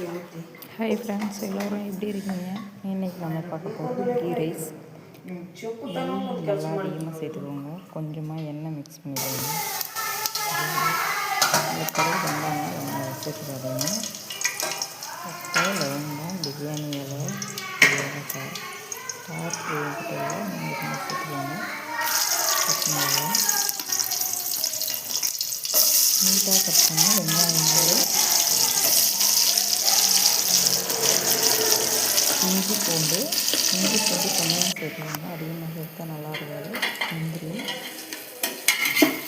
Hi friends எல்லோரும் எப்படி இருக்கீங்க? இன்றைக்கி நம்ம பார்க்க போகிறது கீ ரைஸ். நல்லா அதிகமாக சேர்த்துக்கோங்க கொஞ்சமாக எண்ணெய் மிக்ஸ் பண்ணிக்கோங்க அதுக்கப்புறம் வெங்காயம் வெங்காயம் சேர்த்துக்காதீங்க லவங்கம் பிரியாணி இலை ஏலக்காய் நீங்கள் சேர்த்துக்கோங்க பச்சை நீட்டாக கட் பண்ணி வெங்காயம் இஞ்சி பூண்டு. இஞ்சி பூண்டு கம்மியாக சேர்த்துக்கோங்க. அதிகமாக சேர்த்தா நல்லா இருக்காது. முந்திரி.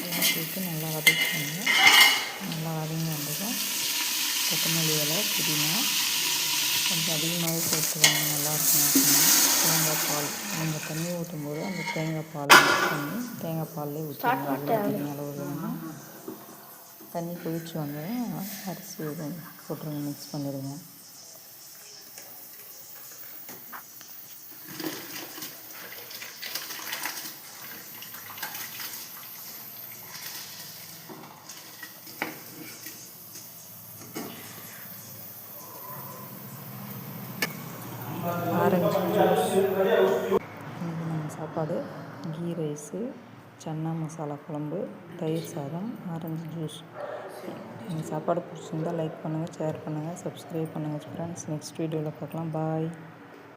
எல்லாம் சேர்த்து நல்லா வதக்கிக்கோங்க. நல்லா வதங்கி வந்ததும் கொத்தமல்லி இலை புதினா. கொஞ்சம் அதிகமாகவே சேர்த்துக்கோங்க நல்லாயிருக்கும் தேங்காய் பால். நீங்கள் தண்ணி ஊற்றும் போது அந்த தேங்காய் பால் மிக்ஸ் பண்ணி தேங்காய் பால்லே தண்ணி அளவு வேணுமோ தண்ணி கொதிச்சு வந்ததும் அரிசி போட்டுருங்க. மிக்ஸ் பண்ணிடுங்க. ஆரஞ்சு ஜூஸ் நம்ம சாப்பாடு கீ ரைஸு சன்னா மசாலா குழம்பு தயிர் சாதம் ஆரஞ்சு ஜூஸ். எங்கள் சாப்பாடு பிடிச்சிருந்தால் லைக் பண்ணுங்கள் ஷேர் பண்ணுங்கள் சப்ஸ்கிரைப் பண்ணுங்கள் ஃப்ரெண்ட்ஸ் நெக்ஸ்ட் வீடியோவில் பார்க்கலாம். பாய்